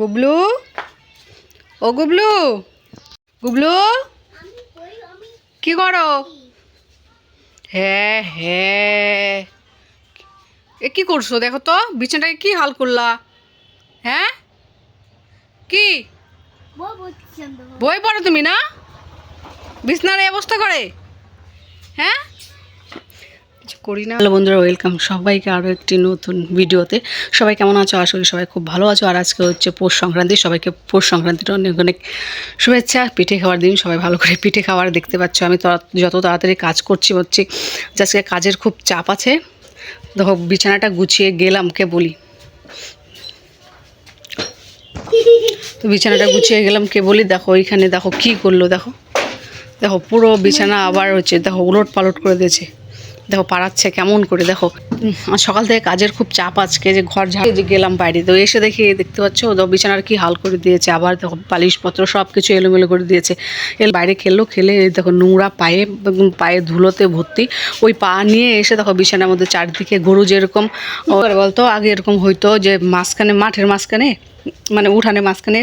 গুবলু? ও গুবলু? গুবলু? কি করো? হ্যাঁ হ্যাঁ। এ কি করছ? দেখো তো, বিছানাটাকে কি হাল করলা? হ্যাঁ? কি? বই পড়ো তুমি না? বিছনার এই অবস্থা করে? হ্যাঁ? করি না। হ্যালো বন্ধুরা ওয়েলকাম সবাইকে আরও একটি নতুন ভিডিওতে। সবাই কেমন আছো? আশা করি সবাই খুব ভালো আছো। আর আজকে হচ্ছে পৌষ সংক্রান্তি। সবাইকে পৌষ সংক্রান্তির অনেক অনেক শুভেচ্ছা, পিঠে খাওয়ার দিন। সবাই ভালো করে পিঠে খাওয়ার দেখতে পাচ্ছ। আমি যত তাড়াতাড়ি কাজ করছি হচ্ছে আজকে কাজের খুব চাপ আছে। দেখো, বিছানাটা গুছিয়ে গেলাম, কে বলি? তো বিছানাটা গুছিয়ে গেলাম, কে বলি? দেখো ওইখানে দেখো কি করল, দেখো। দেখো, পুরো বিছানা আবার হচ্ছে, দেখো উলট পালট করে দিয়েছে। দেখো পাড়াচ্ছে কেমন করে, দেখো। সকাল থেকে কাজের খুব চাপ আজকে, যে ঘর ঝাড়ে যে গেলাম বাইরে তো এসে দেখি, দেখতে পাচ্ছ বিছানার কি হাল করে দিয়েছে। আবার দেখো পালিশপত্র সব কিছু এলোমেলো করে দিয়েছে। এর বাইরে খেললো, খেলে দেখো নোংরা পায়ে পায়ে ধুলোতে ভর্তি। ওই পা নিয়ে এসে দেখো বিছানার মধ্যে চারদিকে গরু যেরকম। বলতো আগে এরকম হইতো যে মাঝখানে, মাঠের মাঝখানে মানে উঠানে মাঝখানে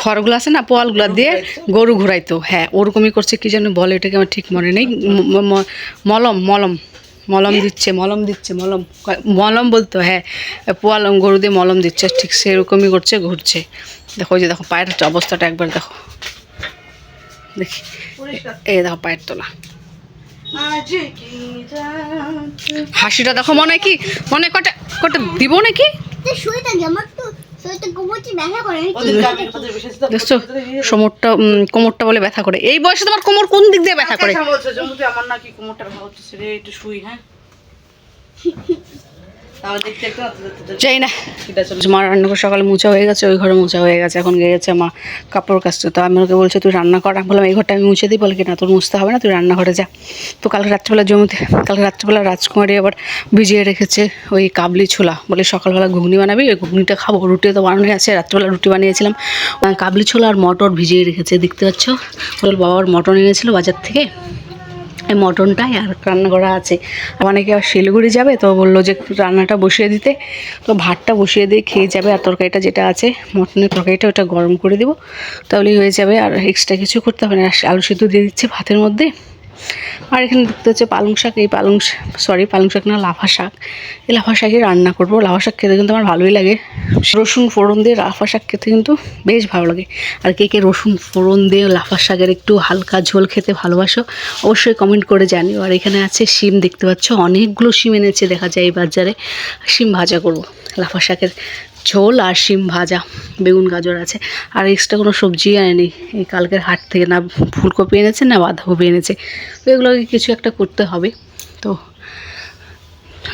খড়গুলো আছে না পোয়ালগুলো দিয়ে গরু ঘুরাইতো। হ্যাঁ ওরকমই করছে কি যেন বলে এটাকে আমার ঠিক মনে নেই। মলম মলম মলম দিচ্ছে মলম দিচ্ছে মলম। মলম বলতো হ্যাঁ পোয়াল গরু দিয়ে মলম দিচ্ছে ঠিক সেরকমই করছে ঘুরছে। দেখো ওই যে দেখো পায়ের অবস্থাটা একবার দেখো। দেখি। এই দেখো পায়ের তোলা। হাসিটা দেখো মনে কি মনে কটা কটা দিব নাকি? দেখছ? কোমরটা কোমরটা বলে ব্যথা করে। এই বয়সে তোমার কোমর কোন দিক দিয়ে ব্যথা করে? আমার নাকি কোমরটা ভালো হচ্ছে রে একটু শুই হ্যাঁ? চাই না। মা। রান্নাঘর সকালে মোছা হয়ে গেছে ওই ঘরে মোছা হয়ে গেছে এখন গিয়েছে মা কাপড় কাচতে। তো আমি ওকে বলছে তুই রান্না কর। আমি বললাম এই ঘরটা আমি মুছে দিই বলে কি না তোর মুছতে হবে না তুই রান্নাঘরে যা। তো কালকে রাত্রিবেলা জমিতে কালকে রাত্রিবেলা রাজকুমারী আবার ভিজিয়ে রেখেছে ওই কাবলি ছোলা। বলে সকালবেলা ঘুগনি বানাবি ওই ঘুগনিটা খাব। রুটি তো বানানো আছে রাত্রিবেলা রুটি বানিয়েছিলাম। কাবলি ছোলা আর মটর ভিজিয়ে রেখেছে দেখতে পাচ্ছ? ওর বাবার মটর এনেছিল বাজার থেকে। মটনটাই আর রান্না করা আছে। অনেকে আর শিলিগুড়ি যাবে, তো বলল যে রান্নাটা বসিয়ে দিতে। তো ভাতটা বসিয়ে দিয়ে খেয়ে যাবে, আর তরকারিটা যেটা আছে, মটনের তরকারিটা ওটা গরম করে দেবো। তাহলেই হয়ে যাবে, আর এক্সট্রা কিছু করতে হবে না। আলু সিদ্ধ দিয়ে দিচ্ছে ভাতের মধ্যে। আর এখানে দেখতে হচ্ছে পালং শাক, এই পালং সরি পালং শাক না, লাফা শাক। এই লাফা শাকই রান্না করব। লাফা শাক খেতে কিন্তু আমার ভালোই লাগে। রসুন ফোড়ন দিয়ে লাফা শাক খেতে কিন্তু বেশ ভালো লাগে। আর কে কে রসুন ফোড়ন দিয়ে লাফা শাকের একটু হালকা ঝোল খেতে ভালোবাসো, অবশ্যই কমেন্ট করে জানিও। আর এখানে আছে শিম, দেখতে পাচ্ছ? অনেকগুলো শিম এনেছে, দেখা যায় এই বাজারে। শিম ভাজা করব, লাফা শাকের ঝোল আর শিম ভাজা, বেগুন, গাজর আছে। আর এক্সট্রা কোনো সবজি আনেনি। এই কালকের হাট থেকে না ফুলকপি এনেছে, না বাঁধাকপি এনেছে। তো এগুলোকে কিছু একটা করতে হবে। তো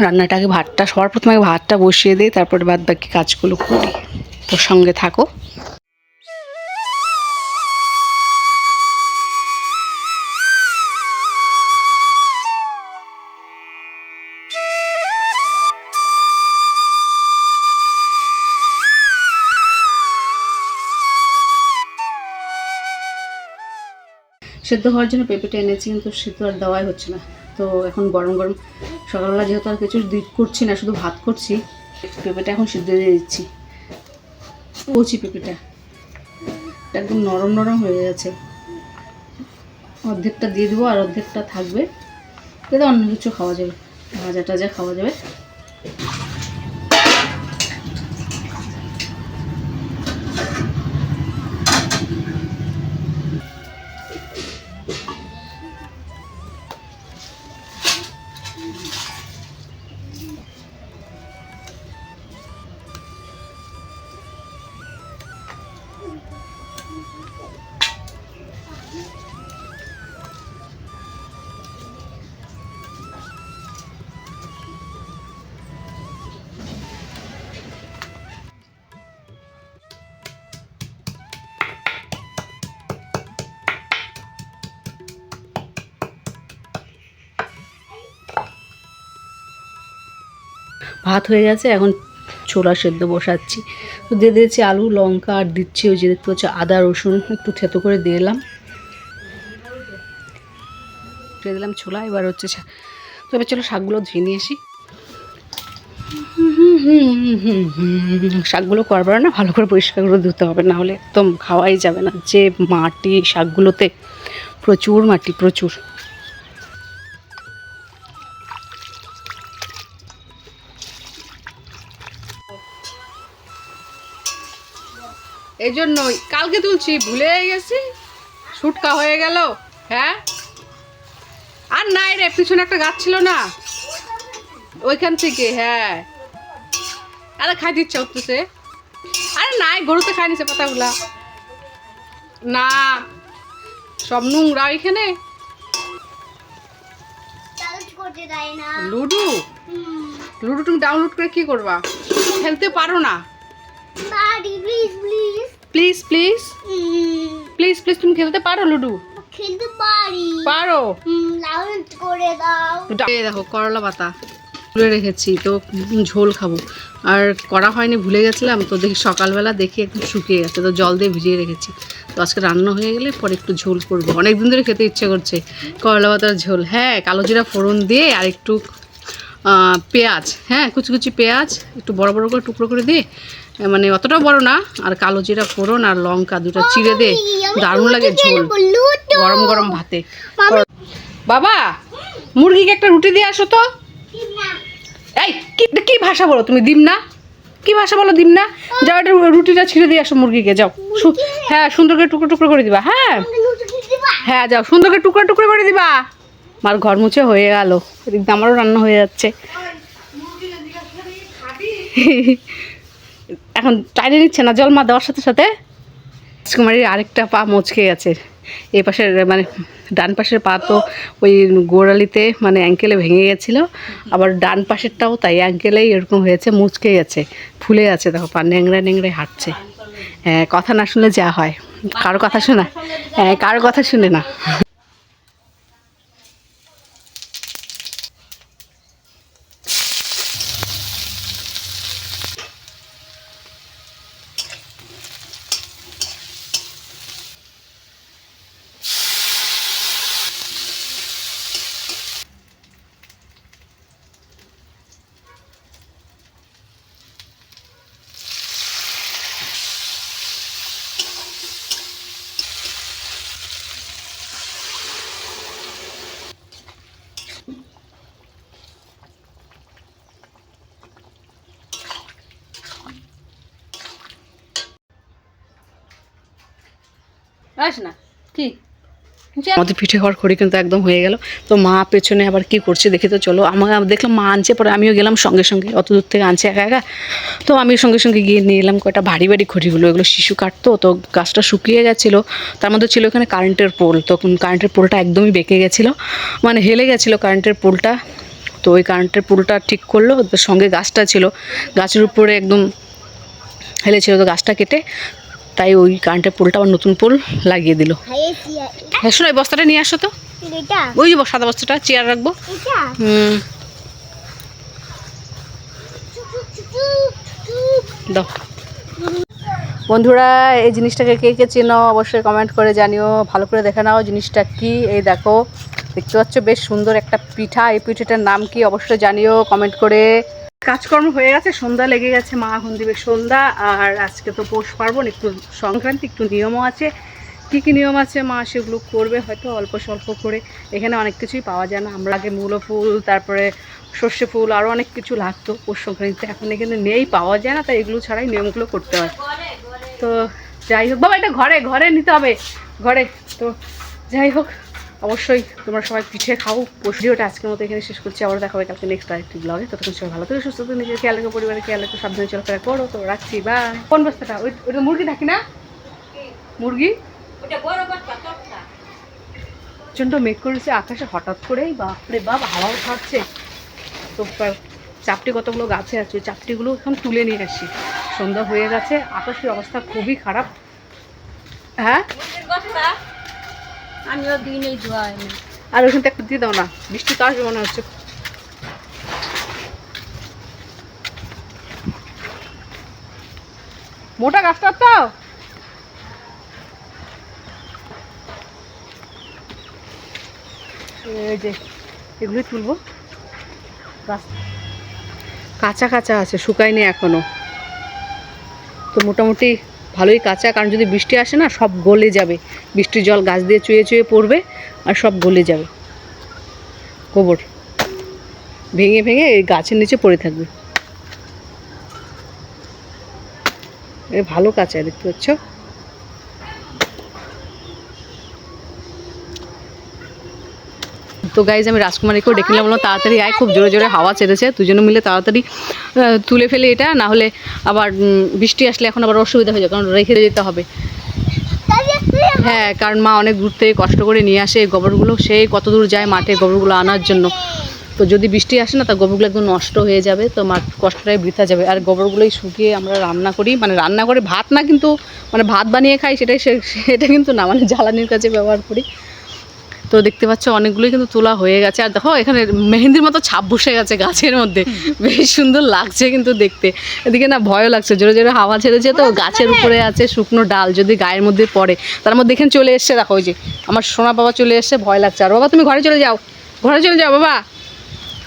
রান্নাটাকে ভাতটা, সবার প্রথমে ভাতটা বসিয়ে দিই, তারপরে বাদ বাকি কাজগুলো করি। তো সঙ্গে থাকো। সেদ্ধ হওয়ার জন্য পেঁপেটা এনেছি, কিন্তু সেদ্ধ আর দেওয়াই হচ্ছে না। তো এখন গরম গরম সকালবেলা যেহেতু আর কিছু করছি না, শুধু ভাত করছি, পেঁপেটা এখন সিদ্ধ দিয়ে দিচ্ছি কচি পেঁপেটা। একদম নরম নরম হয়ে গেছে। অর্ধেকটা দিয়ে দেবো আর অর্ধেকটা থাকবে। এতে অন্য কিছু খাওয়া যাবে ভাজা টাজা খাওয়া যাবে। ভাত হয়ে গেছে, এখন ছোলা সেদ্ধ বসাচ্ছি। তো দিয়ে দিয়েছি আলু, লঙ্কা, আর দিচ্ছি ওই যে দেখতে হচ্ছে আদা, রসুন, একটু থেতো করে দিয়ে এলাম দিয়ে দিলাম ছোলা, এবার হচ্ছে শা- তো এবার চলো শাকগুলো ধুয়ে নিয়ে আসি। শাকগুলো করবার না ভালো করে পরিষ্কার করে ধুতে হবে, না হলে একদম খাওয়াই যাবে না। যে মাটি শাকগুলোতে প্রচুর মাটি, প্রচুর। এই জন্যই কালকে তুলছি ভুলে গেছি। শুটকা হয়ে গেল হ্যাঁ? আর নাই রে, পিছনে একটা গাছ ছিল না? ওইখান থেকে হ্যাঁ। আরে খাই দিচ্ছে উঠতেছে আরে নাই, গরুতে খাই নিছে পাতাগুলা। না, সব নোংরা এখানে চার্জ করতে দেয় না লুডু। লুডু তুমি ডাউনলোড করে কি করবা? খেলতে পারো না। Please please please please please please তুমি খেলতে পারো লুডু? খেলতে পারি। পারো? করে দাও। দেখো করলা পাতা। তুলে রেখেছি তো ঝোল খাব। আর করা হয়নি ভুলে গেছিলাম তো দেখি সকালবেলা দেখি একদম শুকিয়ে গেছে তো জল দিয়ে ভিজিয়ে রেখেছি। তো আজকে রান্না হয়ে গেলে পরে একটু ঝোল করব। অনেক দিন ধরে খেতে ইচ্ছে করছে করলা পাতার ঝোল। হ্যাঁ কালো জিরা ফোড়ন দিয়ে আর একটু পেঁয়াজ। হ্যাঁ কুচি কুচি পেঁয়াজ একটু বড় বড় করে টুকরো করে দিয়ে মানে অতটা বড় না আর কালো জিরা ফোড়ন আর লঙ্কা দুটো চিড়ে দে দারুণ লাগে ঝোল। গরম গরম ভাতে। বাবা মুরগিকে একটা রুটি দিয়ে আসো তো। এই কি কি ভাষা বলো তুমি দিম না? কি ভাষা বলো দিম না? যাও একটা রুটিটা ছিঁড়ে দিয়ে আসো মুরগিকে যাও। হ্যাঁ সুন্দর করে টুকরো টুকরো করে দিবা হ্যাঁ। হ্যাঁ যাও সুন্দর করে টুকরো টুকরো করে দিবা। আমার ঘর মুছে হয়ে গেল। এদিক আমারও রান্না হয়ে যাচ্ছে। এখন টাইনে নিচ্ছে না, জল মা দেওয়ার সাথে সাথে রাজকুমারীর আরেকটা পা মচকে গেছে। এই পাশের মানে ডান পাশের পা তো ওই গোড়ালিতে মানে অ্যাঙ্কেলে ভেঙে গেছিল। আবার ডান পাশেরটাও তাই অ্যাঙ্কেলেই এরকম হয়েছে, মুচকে গেছে, ফুলে আছে, দেখো পা ন্যাংরা ন্যাংরায় হাঁটছে। হ্যাঁ কথা না শুনলে যা হয়। কারও কথা শোনা। হ্যাঁ কারও কথা শুনে না। আস না। কি? আমাদের পিঠে হওয়ার খড়ি কিন্তু একদম হয়ে গেল। তো মা পেছনে আবার কি করছে দেখি তো চলো। আমার দেখলাম মা আনছে, পরে আমিও গেলাম সঙ্গে সঙ্গে। অত দূর থেকে আনছে একা একা। তো আমি সঙ্গে সঙ্গে গিয়ে নিয়ে এলাম কয়টা ভারী ভারী খড়িগুলো এগুলো শিশু কাটতো, তো গাছটা শুকিয়ে গেছিল। তার মধ্যে ছিল এখানে কারেন্টের পোল। তখন কারেন্টের পোলটা একদমই বেঁকে গেছিল। মানে হেলে গেছিল কারেন্টের পোলটা। তো ওই কারেন্টের পোলটা ঠিক করল। সঙ্গে গাছটা ছিল। গাছের উপরে একদম হেলেছিল তো গাছটা কেটে। তাই ওই কারেন্টের পোলটা আবার নতুন পোল লাগিয়ে দিল। হ্যাঁ শোনো এই বস্তাটা নিয়ে আসো তো। ওই যে সাদা বস্তাটা চেয়ার রাখব। হুম। দাও। বন্ধুরা এই জিনিসটাকে কে কে চেনো অবশ্যই কমেন্ট করে জানিও। ভালো করে দেখে নাও জিনিসটা কি। এই দেখো দেখতে পাচ্ছ বেশ সুন্দর একটা পিঠা। এই পিঠাটার নাম কি অবশ্যই জানিও কমেন্ট করে। কাজকর্ম হয়ে গেছে, সন্ধ্যা লেগে গেছে মা এখন দিবে সন্ধ্যা, আর আজকে তো পৌষ পার্বণ, একটু সংক্রান্তি, একটু নিয়মও আছে। কী কী নিয়ম আছে মা, সেগুলো করবে হয়তো অল্প স্বল্প করে। এখানে অনেক কিছুই পাওয়া যায় না। আমরা আগে মূলো ফুল, তারপরে সর্ষে ফুল আরও অনেক কিছু লাগতো পৌষ সংক্রান্তিতে। এখন এখানে নেই, পাওয়া যায় না, তাই এগুলো ছাড়াই নিয়মগুলো করতে হয়। তো যাই হোক, বাবা, এটা ঘরে ঘরে নিতে হবে। ঘরে, তো যাই হোক। অবশ্যই তোমরা সবাই পিঠে খাও। ভিডিওটা আজকের মতো এখানে শেষ করছি। আবার দেখা হবে কালকে নেক্সট আরেকটি ব্লগে ততক্ষণ সবাই ভালো থেকে সুস্থ থেকে নিজের খেয়াল রেখো পরিবারের খেয়াল রেখো সাবধানে চলাফেরা করো। তো রাখছি বা কোন বস্তাটা? ওই ওইটা মুরগি থাকি না? মুরগি? প্রচণ্ড মেঘ করেছে আকাশে হঠাৎ করেই। বাপরে বাপ হাওয়াও ছাড়ছে তো চাপটি কতগুলো গাছে আছে ওই চাপটিগুলো এখন তুলে নিয়ে আসি। সন্ধ্যা হয়ে গেছে আকাশের অবস্থা খুবই খারাপ। হ্যাঁ? আমিও দিই ধোয়া আর ওখান থেকে একটা দিয়ে দাও না, বৃষ্টি তো আসবে মনে হচ্ছে। মোটা গাছটা তো এই যে, এগুলোই তুলবো। গাছ। কাঁচা কাঁচা আছে, শুকায়নি এখনও। তো মোটামুটি ভালোই কাঁচা, কারণ যদি বৃষ্টি আসে না, সব গলে যাবে। বৃষ্টির জল গাছ দিয়ে চুয়ে চুয়ে পড়বে আর সব গলে যাবে। গোবর। ভেঙে ভেঙে এই গাছের নিচে পড়ে থাকবে। এ ভালো কাঁচা, দেখতে পাচ্ছ? তো গাইজ আমি রাজকুমারীকেও ডেকে নিলাম। বললাম, তাড়াতাড়ি আয়, খুব জোরে জোরে হাওয়া ছেড়েছে। দুজনে মিলে তাড়াতাড়ি তুলে ফেলে এটা। না হলে আবার বৃষ্টি আসলে এখন আবার অসুবিধা হয়ে যাবে কারণ রেখে যেতে হবে। হ্যাঁ কারণ মা অনেক দূর থেকে কষ্ট করে নিয়ে আসে। গোবরগুলো সেই কত দূর যায় মাঠে গোবরগুলো আনার জন্য। তো যদি বৃষ্টি আসে না, তা গোবরগুলো একদম নষ্ট হয়ে যাবে। তো মার কষ্টটাই বৃথা যাবে। আর গোবরগুলোই শুকিয়ে আমরা রান্না করি। মানে রান্না করে ভাত না, কিন্তু মানে ভাত বানিয়ে খাই, সেটাই সেটা কিন্তু না। মানে জ্বালানির কাছে ব্যবহার করি। তো দেখতে পাচ্ছ অনেকগুলোই কিন্তু তোলা হয়ে গেছে। আর দেখো এখানে মেহেন্দির মতো ছাপ বসে গেছে গাছের মধ্যে। বেশ সুন্দর লাগছে কিন্তু দেখতে। এদিকে না ভয়ও লাগছে জোরে জোরে হাওয়া ছেড়েছে তো গাছের উপরে আছে শুকনো ডাল যদি গায়ের মধ্যে পড়ে। তার মধ্যে এখানে চলে এসছে দেখো ওই যে আমার সোনা বাবা চলে এসছে ভয় লাগছে। আর বাবা তুমি ঘরে চলে যাও ঘরে চলে যাও বাবা।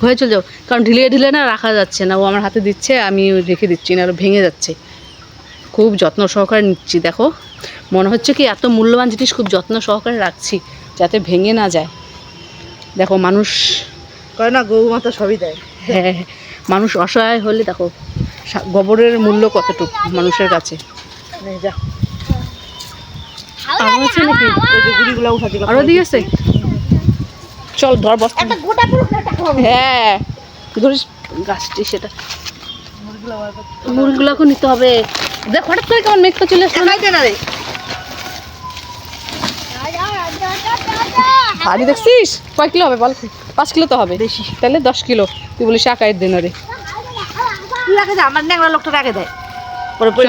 ঘরে চলে যাও কারণ ঢিলে ঢিলে না রাখা যাচ্ছে না। ও আমার হাতে দিচ্ছে আমি রেখে দিচ্ছি না আর ভেঙে যাচ্ছে। খুব যত্ন সহকারে নিচ্ছি দেখো। মনে হচ্ছে কি এত মূল্যবান জিনিস খুব যত্ন সহকারে রাখছি। যাতে ভেঙে না যায়। দেখো মানুষ কয় না গৌ মাতা সবই দেয়। হ্যাঁ মানুষ অসহায় হলে দেখো গোবরের মূল্য কতটুকু মানুষের কাছে? নে, যা। আরও আছে নাকি? গুড়িগুলো উঠা আরও দিয়ে চল ধর বস্তা। হ্যাঁ ধরিস গাছটি সেটা। মুরগিগুলোকে নিতে হবে। দেখ হঠাৎ করে কেমন মেঘটা চলে আসলো না? না রে। ভারী দেখছিস? কয় কিলো হবে বল? পাঁচ কিলো তো হবে। বেশি। তাহলে দশ কিলো। তুই বলিস একাই দিন রে তুই রাখে যা আমার ন্যাংরা লোকটা রাখে দেয় পরে পরে